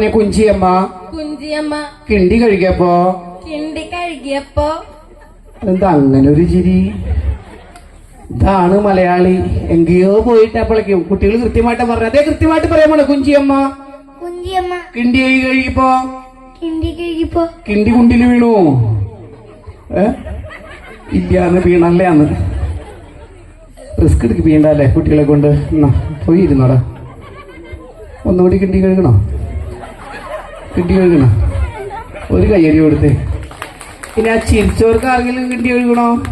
പറഞ്ഞ കുഞ്ചിയമ്മ കുഞ്ചിയമ്മ കിണ്ടി കഴുകിയപ്പോ? കിണ്ടി കഴുകിയപ്പോ? എന്താ അങ്ങനെ ഒരു ചിരി? ഇതാണ് മലയാളി. എങ്കയോ പോയിട്ട് അപ്പോഴേക്കും കുട്ടികൾ കൃത്യമായിട്ട് പറഞ്ഞു അതേ കൃത്യമായിട്ട് പറയാമോ കുഞ്ചിയമ്മ? കുഞ്ചിയമ്മ. കിണ്ടി കഴുകി കഴിയപ്പോ കിണ്ടി കഴുകിപ്പോ കിണ്ടി കുണ്ടിൽ വീണു. ഏ? ഇല്ലാന്ന് വീണല്ലേ അന്ന്. റിസ്ക് എടുക്കി വീണ്ടല്ലേ കുട്ടികളെ കൊണ്ട്. എന്നാ പോയി ഇരുന്നോടാ. ഒന്നുകൂടി കിണ്ടി കഴുകണോ? കിണ്ടി കഴുകണോ ഒരു കയ്യടി കൊടുത്തേ. പിന്നെ ആ ചിരിച്ചവർക്ക് ആരെങ്കിലും കിട്ടി ഒഴുകണോ?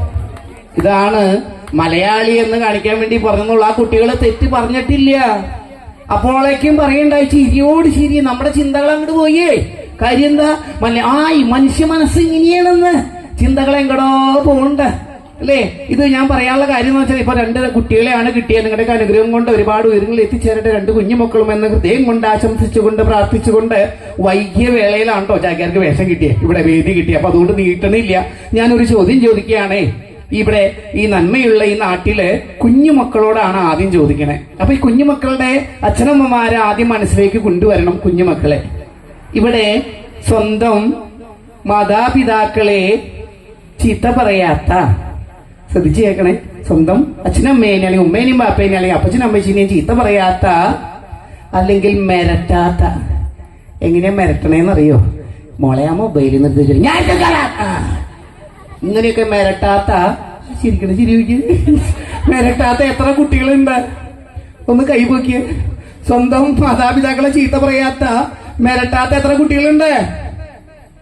ഇതാണ് മലയാളി എന്ന് കാണിക്കാൻ വേണ്ടി പറഞ്ഞുള്ള ആ കുട്ടികളെ തെറ്റ് പറഞ്ഞിട്ടില്ല. അപ്പോളേക്കും പറയണ്ടായി ചിരിയോട് ചിരി. നമ്മുടെ ചിന്തകൾ അങ്ങോട്ട് പോയേ. കാര്യം എന്താ? മല ആയി മനുഷ്യ മനസ്സ് ഇങ്ങനെയാണെന്ന്. ചിന്തകൾ എങ്ങടോ പോണ്ട അല്ലേ? ഇത് ഞാൻ പറയാനുള്ള കാര്യം എന്ന് വെച്ചാൽ ഇപ്പൊ രണ്ട് കുട്ടികളെയാണ് കിട്ടിയത്. നിങ്ങളുടെ അനുഗ്രഹം കൊണ്ട് ഒരുപാട് ഉയരങ്ങളിൽ എത്തിച്ചേരട്ടെ രണ്ട് കുഞ്ഞുമക്കളും എന്ന് ഹൃദയം കൊണ്ട് ആശംസിച്ചുകൊണ്ട് പ്രാർത്ഥിച്ചുകൊണ്ട് വൈകിയ വേളയിലാണ് കേട്ടോ ചാക്യാർക്ക് വേഷം കിട്ടിയത് ഇവിടെ വേദി കിട്ടിയേ. അപ്പൊ അതുകൊണ്ട് നീട്ടണില്ല ഞാനൊരു ചോദ്യം ചോദിക്കുകയാണേ. ഇവിടെ ഈ നന്മയുള്ള ഈ നാട്ടിൽ കുഞ്ഞുമക്കളോടാണ് ആദ്യം ചോദിക്കണേ. അപ്പൊ ഈ കുഞ്ഞുമക്കളുടെ അച്ഛനമ്മമാരെ ആദ്യം മനസ്സിലേക്ക് കൊണ്ടുവരണം കുഞ്ഞുമക്കളെ. ഇവിടെ സ്വന്തം മാതാപിതാക്കളെ ചീത്ത പറയാത്ത ശ്രദ്ധിച്ചു കേൾക്കണേ സ്വന്തം അച്ഛനമ്മേനെ അല്ലെങ്കിൽ ഉമ്മേനെയും ബാപ്പേനെ അല്ലെങ്കിൽ അപ്പച്ചനും അമ്മച്ചിനെയും ചീത്ത പറയാത്ത അല്ലെങ്കിൽ മെരട്ടാത്ത. എങ്ങനെയാ മെരട്ടണേന്നറിയോ? മോളെ ആ മൊബൈലിൽ നിർത്തി ഞാൻ. ഇങ്ങനെയൊക്കെ മെരട്ടാത്ത. ശരിക്കണ ചിരിവിക്ക് മെരട്ടാത്ത എത്ര കുട്ടികളുണ്ട്? ഒന്ന് കൈപോക്കിയ സ്വന്തം മാതാപിതാക്കളെ ചീത്ത പറയാത്ത മെരട്ടാത്ത എത്ര കുട്ടികളുണ്ട്?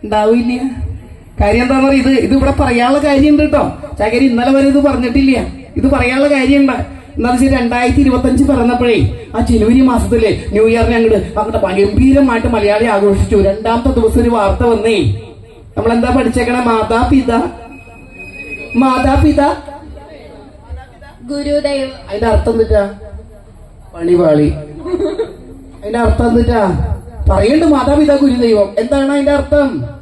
ഉണ്ടാവില്ല. കാര്യം എന്താണെന്ന് പറയുക? ഇത് ഇത് ഇവിടെ പറയാനുള്ള കാര്യമുണ്ട് കേട്ടോ. ചാകരി ഇന്നലെ വരെ ഇത് പറഞ്ഞിട്ടില്ല. ഇത് പറയാനുള്ള കാര്യമുണ്ട്. എന്താണെന്ന് വെച്ചാൽ രണ്ടായിരത്തി ഇരുപത്തി അഞ്ച് പറഞ്ഞപ്പോഴേ ആ ജനുവരി മാസത്തിൽ ന്യൂ ഇയറിനെ അങ്ങോട്ട് അങ്ങോട്ട് ഗംഭീരമായിട്ട് മലയാളി ആഘോഷിച്ചു. രണ്ടാമത്തെ ദിവസം ഒരു വാർത്ത വന്നേ. നമ്മളെന്താ പഠിച്ചേക്കണ? മാതാപിത. മാതാപിത. ഗുരുദൈവം. അതിന്റെ അർത്ഥം എന്താ പണിപാളി. അതിന്റെ അർത്ഥം എന്താ പറയുന്നുണ്ട് മാതാപിതാ ഗുരുദൈവം. എന്താണ് അതിന്റെ അർത്ഥം?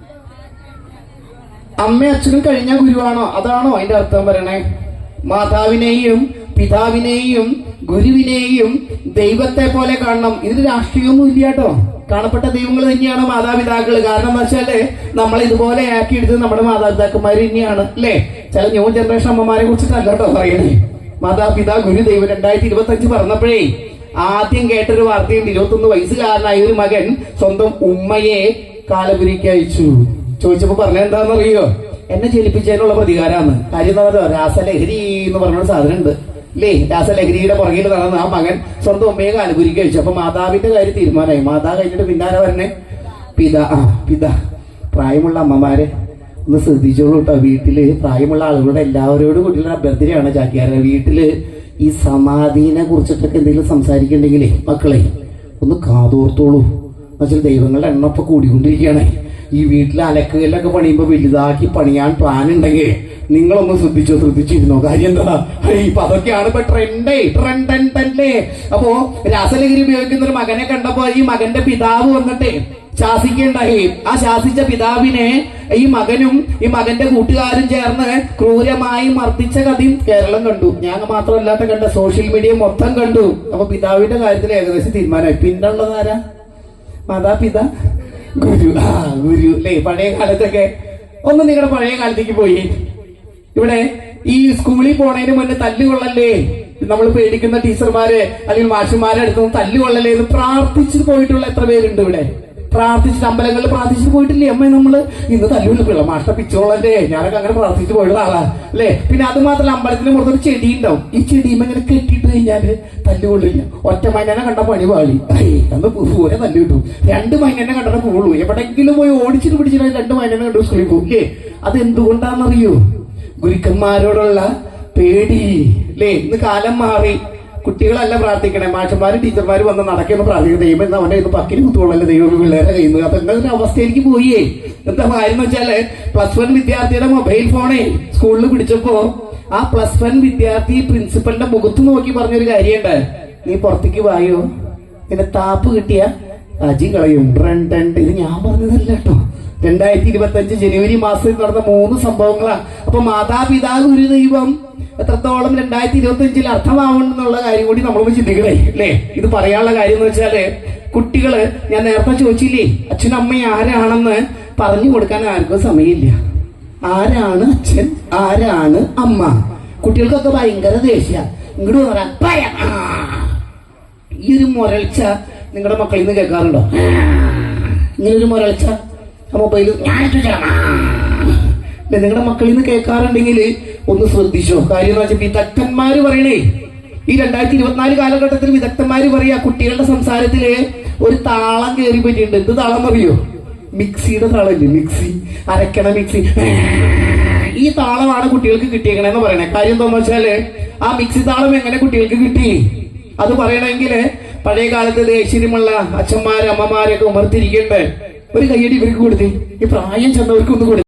അമ്മ അച്ഛനും കഴിഞ്ഞ ഗുരുവാണോ? അതാണോ അതിന്റെ അർത്ഥം പറയണേ? മാതാവിനെയും പിതാവിനെയും ഗുരുവിനെയും ദൈവത്തെ പോലെ കാണണം. ഇതിന് രാഷ്ട്രീയമൊന്നും ഇല്ല കേട്ടോ. കാണപ്പെട്ട ദൈവങ്ങൾ തന്നെയാണ് മാതാപിതാക്കൾ കാരണം എന്ന് വെച്ചാൽ നമ്മൾ ഇതുപോലെ ആക്കി എടുത്തത് നമ്മുടെ മാതാപിതാക്കന്മാർ തന്നെയാണ് അല്ലേ? ചില ന്യൂ ജനറേഷൻ അമ്മമാരെ കുറിച്ചിട്ടല്ല കേട്ടോ പറയണേ. മാതാപിതാ ഗുരു ദൈവം രണ്ടായിരത്തി ഇരുപത്തി അഞ്ച് പറഞ്ഞപ്പോഴേ ആദ്യം കേട്ടൊരു വാർത്തയുണ്ട്. ഇരുപത്തൊന്ന് വയസ്സുകാരനായ ഒരു മകൻ സ്വന്തം ഉമ്മയെ കാലപുരിക്ക് അയച്ചു. ചോദിച്ചപ്പോ പറഞ്ഞ എന്താണെന്നറിയോ എന്നെ ജലിപ്പിച്ചതിനുള്ള പ്രതികാരമാണ് കാര്യം രാസലഹരി എന്ന് പറഞ്ഞ സാധനം ഉണ്ട്. ഇല്ലേ? രാസലഹരിയുടെ പുറകിൽ നടന്ന ആ മകൻ സ്വന്തം ഉമ്മയെ കാലുപുരി കഴിച്ചു. അപ്പൊ മാതാവിന്റെ കാര്യം തീരുമാനമായി. മാതാ കഴിഞ്ഞിട്ട് പിന്നാലെ പറഞ്ഞേ പിത ആ പിത. പ്രായമുള്ള അമ്മമാരെ ഒന്ന് ശ്രദ്ധിച്ചോളൂ കേട്ടോ. വീട്ടിൽ പ്രായമുള്ള ആളുകളുടെ എല്ലാവരോടും കൂടിയുള്ള അഭ്യർത്ഥനയാണ് ചാക്കിയാരെ വീട്ടിൽ ഈ സമാധിനെ കുറിച്ചിട്ടൊക്കെ എന്തെങ്കിലും സംസാരിക്കണ്ടെങ്കിലേ മക്കളെ ഒന്ന് കാതോർത്തോളൂ. എന്നുവെച്ചാൽ ദൈവങ്ങളുടെ എണ്ണപ്പൊ കൂടിക്കൊണ്ടിരിക്കുകയാണ്. ഈ വീട്ടിൽ അലക്കുകല്ലൊക്കെ പണിയുമ്പോൾ വലുതാക്കി പണിയാൻ പ്ലാൻ ഉണ്ടെങ്കിൽ നിങ്ങളൊന്ന് ശ്രദ്ധിച്ചോ ശ്രദ്ധിച്ചിരുന്നോ? കാര്യം എന്താ? ഇപ്പൊ അതൊക്കെയാണ് ഇപ്പൊ ട്രെൻഡേ തന്നെ അപ്പോ രാസലഹരി ഉപയോഗിക്കുന്ന ഒരു മകനെ കണ്ടപ്പോ ഈ മകന്റെ പിതാവ് വന്നിട്ടേ ശാസിക്കുകയുണ്ടായി. ആ ശാസിച്ച പിതാവിനെ ഈ മകനും ഈ മകന്റെ കൂട്ടുകാരും ചേർന്ന് ക്രൂരമായി മർദ്ദിച്ച കഥയും കേരളം കണ്ടു. ഞാൻ മാത്രമല്ലാത്ത കണ്ട സോഷ്യൽ മീഡിയ മൊത്തം കണ്ടു. അപ്പൊ പിതാവിന്റെ കാര്യത്തിൽ ഏകദേശം തീരുമാനമായി. പിന്നുള്ളതാരാ മാതാപിത? ഗുരു ആ ഗുരു. അല്ലേ പഴയ കാലത്തൊക്കെ ഒന്ന് നിങ്ങളുടെ പഴയ കാലത്തേക്ക് പോയി. ഇവിടെ ഈ സ്കൂളിൽ പോണതിന് മുന്നേ തല്ലുകൊള്ളല്ലേ? നമ്മൾ പേടിക്കുന്ന ടീച്ചർമാരെ അല്ലെങ്കിൽ മാഷുമാരെ അടുത്തൊന്നും തല്ലുകൊള്ളല്ലേ എന്ന് പ്രാർത്ഥിച്ചു പോയിട്ടുള്ള എത്ര പേരുണ്ട് ഇവിടെ? പ്രാർത്ഥിച്ചിട്ട് അമ്പലങ്ങളിൽ പ്രാർത്ഥിച്ചിട്ട് പോയിട്ടില്ലേ? അമ്മ നമ്മൾ ഇന്ന് തല്ലുള്ള പിള്ള മാഷ്ട പിച്ചോളല്ലേ? ഞാനൊക്കെ അങ്ങനെ പ്രാർത്ഥിച്ചു പോയിട്ടുള്ള ആളാ അല്ലേ? പിന്നെ അത് മാത്രമല്ല അമ്പലത്തിന് പുറത്തൊരു ചെടി ഉണ്ടാവും ഈ ചെടിയും ഇങ്ങനെ കെട്ടിയിട്ട് കഴിഞ്ഞാൽ തല്ലുകൊള്ളില്ല ഒറ്റ മൈനനെ കണ്ട പണി പാളി. അന്ന് പൂരെ തല്ലു കിട്ടും. രണ്ട് മൈനനെ കണ്ടിട്ട് പോളൂ. എവിടെങ്കിലും പോയി ഓടിച്ചിട്ട് പിടിച്ചിട്ട് രണ്ട് മൈനനെ കണ്ടു സ്കൂളിൽ പോകും. ഇല്ലേ? അത് എന്തുകൊണ്ടാണെന്നറിയോ ഗുരുക്കന്മാരോടുള്ള പേടി. അല്ലേ ഇന്ന് കാലം മാറി. കുട്ടികളല്ല പ്രാർത്ഥിക്കണേ. മാഷന്മാരും ടീച്ചർമാരും വന്ന് നടക്കുന്ന പ്രാർത്ഥിക്കുന്ന ദൈവം എന്ന് അവന്റെ ഇന്ന് പക്കിന് കുത്തുകൊള്ളല്ലേ ദൈവം പിള്ളേരെ കയ്യിൽ അപ്പൊ അങ്ങനെ അവസ്ഥയിലേക്ക് പോയേ. എന്താ കാര്യം എന്ന് വെച്ചാൽ പ്ലസ് വൺ വിദ്യാർത്ഥിയുടെ മൊബൈൽ ഫോണേ സ്കൂളിൽ പിടിച്ചപ്പോ ആ പ്ലസ് വൺ വിദ്യാർത്ഥി പ്രിൻസിപ്പലിന്റെ മുഖത്ത് നോക്കി പറഞ്ഞൊരു കാര്യമുണ്ട്. നീ പുറത്തേക്ക് വായോ? പിന്നെ താപ്പ് കിട്ടിയ അജി കളയും. റൺ രണ്ട് ഇത് ഞാൻ പറഞ്ഞതല്ല കേട്ടോ. രണ്ടായിരത്തി ഇരുപത്തി അഞ്ച് ജനുവരി മാസത്തിൽ നടന്ന മൂന്ന് സംഭവങ്ങളാണ് അപ്പൊ മാതാപിതാവ് ഒരു ദൈവം എത്രത്തോളം രണ്ടായിരത്തി ഇരുപത്തി അഞ്ചിൽ അർത്ഥമാവണം എന്നുള്ള കാര്യം കൂടി നമ്മളൊന്ന് ചിന്തിക്കണേ അല്ലേ? ഇത് പറയാനുള്ള കാര്യം എന്ന് വെച്ചാൽ കുട്ടികൾ ഞാൻ നേരത്തെ ചോദിച്ചില്ലേ അച്ഛനും ആരാണെന്ന് പറഞ്ഞു കൊടുക്കാൻ ആർക്കും സമയമില്ല. ആരാണ് അച്ഛൻ? ആരാണ് അമ്മ? കുട്ടികൾക്കൊക്കെ ഭയങ്കര ദേഷ്യ. ഇങ്ങോട്ട് പറയാൻ ഭയം ഈ ഒരു മുരൾച്ച നിങ്ങളുടെ മക്കളിൽ നിന്ന് കേൾക്കാറുണ്ടോ? ഇങ്ങനെ ഒരു മുരൾച്ച മൊബൈൽ നിങ്ങളുടെ മക്കളിൽ നിന്ന് കേൾക്കാറുണ്ടെങ്കിൽ ഒന്ന് ശ്രദ്ധിച്ചോ. കാര്യം എന്ന് വെച്ചാൽ പറയണേ ഈ രണ്ടായിരത്തി ഇരുപത്തിനാല് കാലഘട്ടത്തിൽ വിദഗ്ധന്മാര് പറയാ കുട്ടികളുടെ സംസാരത്തിൽ ഒരു താളം കയറി പറ്റിയിട്ടുണ്ട് എന്ത് താളം അറിയോ മിക്സിയുടെ താളമില്ലേ? മിക്സി. അരക്കണ മിക്സി. ഈ താളമാണ് കുട്ടികൾക്ക് കിട്ടിയേക്കണെന്ന് പറയണേ. കാര്യം എന്താന്ന് വെച്ചാൽ ആ മിക്സി താളം എങ്ങനെ കുട്ടികൾക്ക് കിട്ടി? അത് പറയണമെങ്കിൽ പഴയ കാലത്ത് ദേശീയമുള്ള അച്ഛന്മാര് അമ്മമാരെയൊക്കെ ഉമർത്തിരിക്കണ്ടേ. ഒരു കയ്യടി ഇവർക്ക് കൊടുത്തി. ഈ പ്രായം ചെന്നവർക്ക് ഒന്ന് കൊടുത്തി.